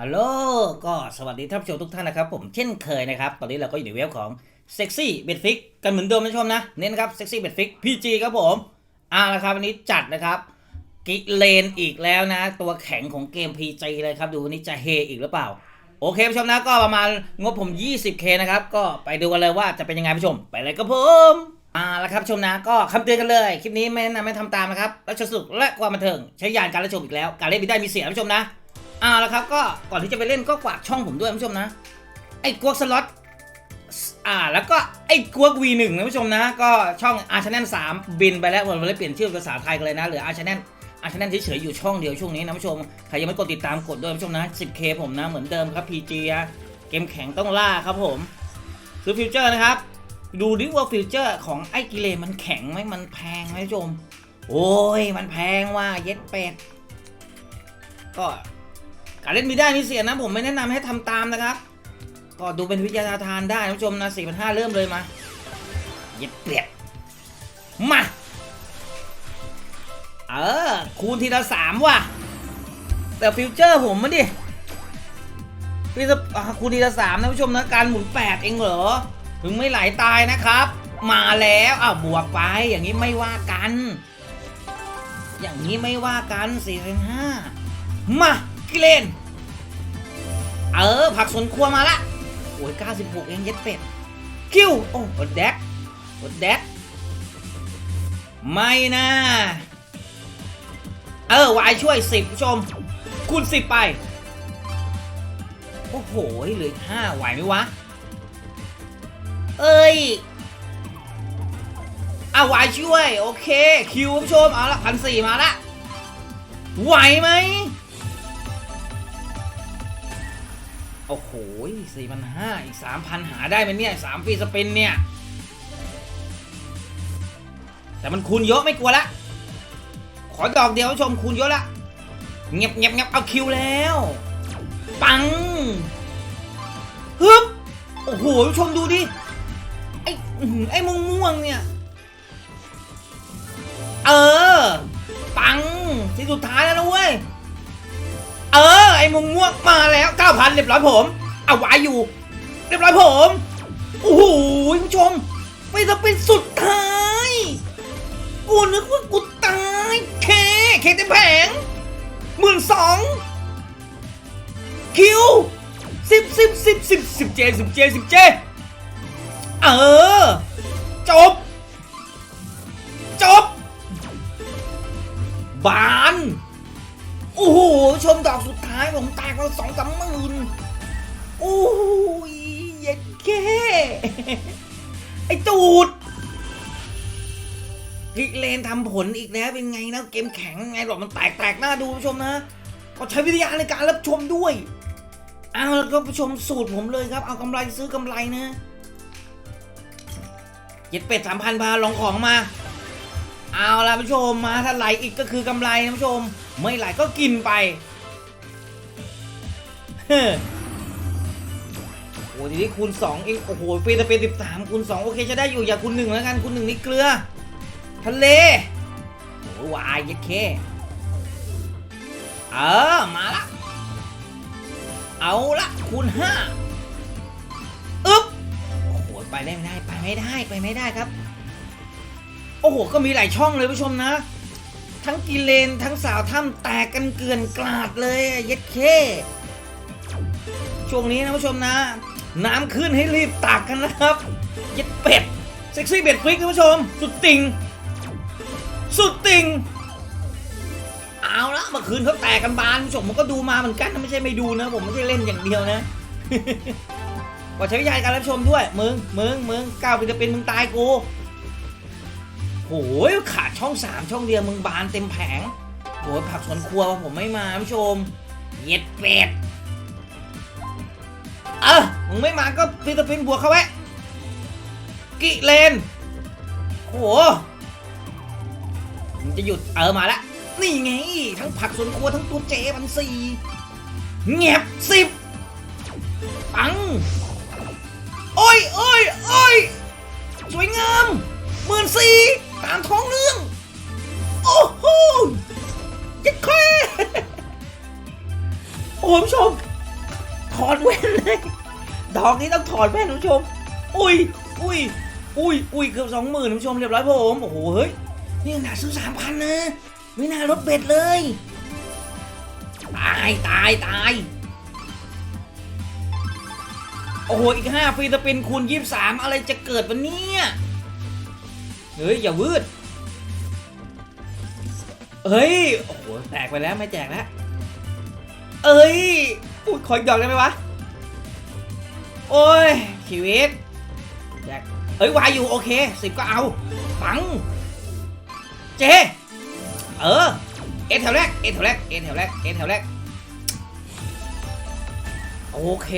ฮัลโหลก็สวัสดีท่านผู้ชมทุกท่านนะครับผมเช่นเคยนะครับ ตอนนี้เราก็อยู่ในเว็บของเซ็กซี่เบ็ดฟิกกันเหมือนเดิมนะผู้ชมนะ เน้นนะครับเซ็กซี่เบ็ดฟิกพีจีครับผมอ่าละครับวันนี้จัดนะครับกิเลนอีกแล้วนะ ตัวแข็งของเกม PG เลยครับ ดูวันนี้จะเฮอีกหรือเปล่า โอเคผู้ชมนะก็ประมาณงบผม 20k นะครับ ก็ไปดูกันเลยว่าจะเป็นยังไงผู้ชม ไปเลยครับผมอ่าแล้วครับผู้ชมนะก็คำเตือนกันเลย คลิปนี้ไม่แนะนำไม่ทำตามนะครับและสนุกและความบันเทิงใช้ยานการรับชมอีกแล้ว การเล่นมีได้มีเสียผู้ชมนะ อ่าแล้วครับก็ก่อนที่จะไปเล่นก็ฝากช่องผมด้วยผู้ชมนะ ไอ้กวกสล็อตอ่าแล้วก็ไอ้กวก V1 นะผู้ชมนะ ก็ช่องอาชแนลสามบินไปแล้วผมเลยเปลี่ยนชื่อภาษาไทยกันเลยนะเหลืออาชแนลอาชแนลเฉยๆอยู่ช่องเดียวช่วงนี้นะผู้ชมใครยังไม่กดติดตามกดด้วยผู้ชมนะ 10k ผมนะเหมือนเดิมครับ PG เกมแข็งต้องล่าครับผมซื้อฟิวเจอร์นะครับดูดิว่าฟิวเจอร์ของไอ้กิเลมันแข็งไหมมันแพงไหมผู้ชม โอ้ยมันแพงว่าเย็ดเป็ดก็ การเล่นมีได้มีเสียนะผมไม่แนะนำให้ทำตามนะครับ ก็ดูเป็นวิทยาทานได้ท่านผู้ชมนะสี่พันห้าเริ่มเลยมาเย็บเปรียดมาเออคูณทีละสามว่ะ แต่ฟิวเจอร์ผมมันดิฟิวเจอร์อ่าคูณทีละสามนะผู้ชมนะการหมุนแปดเองเหรอ ถึงไม่ไหลตายนะครับ มาแล้วอ้าวบวกไปอย่างนี้ไม่ว่ากัน อย่างนี้ไม่ว่ากันสี่พันห้ามากิเลน เออ ผักสวนครัวมาละโอ้ย96 เองเย็ดเป็ด คิว โอ้กดแดกกดแดกไม่นะ เออวายช่วย10ผู้ชม คูณ10ไป โอ้โหเหลืออกห้าไหวไหมวะ เอ้ยอะวายช่วย โอเค คิวผู้ชม เอาละพันสี่มาละ ไหวไหม โอ้โหสี่พันห้าอีกสามพันหาได้ไหมเนี่ยสามฟรีสปินเนี่ย แต่มันคูณเยอะไม่กลัวละ ขอดอกเดียวชมคูณเยอะละ เงียบเงียบเงียบเอาคิวแล้ว ปังฮึบโอ้โหชมดูดิ ไอ้ไอ้ม่วงม่วงเนี่ย เออ ปังที่สุดท้ายแล้วนะเว้ย เออ ไอ้มุงม่วงมาแล้ว9,000เรียบร้อยผม เอาไว้อยู่ เรียบร้อยผม โอ้โหผู้ชมไปจะเป็นสุดท้าย กูนึกว่ากูตาย เคเคเต็มแผงหมื่นสองคิวสิบสิบสิบสิบสิบเจสิบเจสิบเจเออ จบ จบ บาน โอ้โหชมดอกสุดท้ายผมแตกมาสองสามหมื่นโอ้ยเย็ดแค่ไอตูดกิเลนทำผลอีกแล้วเป็นไงนะเกมแข็งไงหรอกมันแตกแตกหน้าดูผู้ชมนะก็ใช้วิทยาในการรับชมด้วยเอาแล้วก็ผู้ชมสูตรผมเลยครับ เอากำไรซื้อกำไรนะเจ็ดเป็ดสามพันบาทลองของมา เอาละผู้ชมมาถ้าไหลอีกก็คือกำไรนะผู้ชม ไม่ไหลก็กินไปโอ้ทีนี้คูณ2เองโอ้โหฟรีแต่เป็น13คูณ2โอเคจะได้อยู่อย่าคูณ1แล้วกันคูณ1นี่เกลือ ทะเลโอ้วายยัดเคเออมาละเอาละคูณ5อึ๊บโอ้โหไปได้ไม่ได้ไปไม่ได้ไปไม่ได้ครับ อ้โห ก็มีหลายช่องเลยผู้ชมนะ ทั้งกิเลนทั้งสาวถ้ำแตกกันเกลื่อนกลาดเลยเย็ดเคช่วงนี้นะผู้ชมนะ น้ำขึ้นให้รีบตักกันนะครับ เย็ดเป็ดเซ็กซี่เบ็ดฟลิกนะผู้ชม สุดติ่งสุดติ่งเอาละเมื่อคืนเขาแตกกันบานผู้ชมผมก็ดูมาเหมือนกันไม่ใช่ไม่ดูนะ ผมไม่ใช่เล่นอย่างเดียวนะก็ใช้วิทยาการรับชมด้วย มึง มึง มึงก้าวไปจะเป็นมึงตายกู โหยขาดช่องสามช่องเดียวมึงบานเต็มแผงโหยผักสวนครัวผมไม่มาผู้ชม เย็ดเป็ด เออมึงไม่มาก็พิตาพินบวกเขาไว้กิเลนโหมึงจะหยุดเออมาละนี่ไง ทั้งผักสวนครัวทั้งตัวเจพันสี่เงียบสิบปัง โอ้ยโอ้ยโอ้ยสวยงาม หมื่นสี่ตามท้องเรื่อง โอ้โหยัดแค่โอ้ผู้ชม ถอดแว่นเลย ดอกนี้ต้องถอดแว่นคุณผู้ชม อุ้ย อุ้ย อุ้ย อุ้ย เกือบสองหมื่นคุณผู้ชมเรียบร้อยผม โอ้โห เฮ้ย นี่ขนาดซื้อสามพันนะ ไม่น่าลดเบ็ดเลย ตาย ตาย ตายโอ้โห อีกห้าฟรีสปินคูณยี่สามอะไรจะเกิดวันนี้ เฮ้ยอย่าวืดเฮ้ยโอ้โหแตกไปแล้วไม่แจกแล้วเอ้ยอุ้ยขออีกดอกได้ไหมวะโอ้ยชีวิตแจกเอ้ยวายอยู่โอเคสิบก็เอาปังเจ เออเอแถวแรกเอแถวแรกเอแถวแรกเอแถวแรก โอเค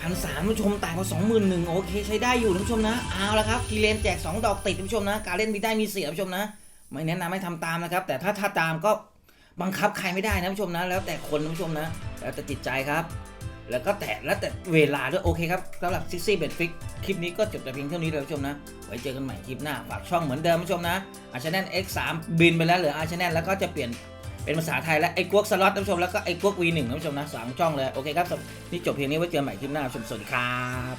พันสามผู้ชมต่างกว่าสองหมื่นหนึ่งโอเค ใช้ได้อยู่ท่านผู้ชมนะเอาละครับกีเลนแจก 2 ดอกติดท่านผู้ชมนะ การเล่นมีได้มีเสียท่านผู้ชมนะ ไม่แนะนำให้ทำตามนะครับ แต่ถ้าถ้าตามก็บังคับใครไม่ได้นะท่านผู้ชมนะ แล้วแต่คนท่านผู้ชมนะ แล้วแต่จิตใจครับ แล้วก็แต่แล้วแต่เวลาด้วยโอเคครับสำหรับซิซี่เบ็ดฟิกคลิปนี้ก็จบแต่เพียงเท่านี้เลยท่านผู้ชมนะไว้เจอกันใหม่คลิปหน้าฝากช่องเหมือนเดิมท่านผู้ชมนะอาชแนล X3 บินไปแล้วเหลืออาชแนลแล้วก็จะเปลี่ยน เป็นภาษาไทยและไอ้กวกสล็อตท่านผู้ชมแล้วก็ไอ้กวก V1 ท่านผู้ชมนะสามช่องเลยโอเคครับนี่จบเพียงนี้ไว้เจอกันใหม่คลิปหน้าชมสวัสดีครับ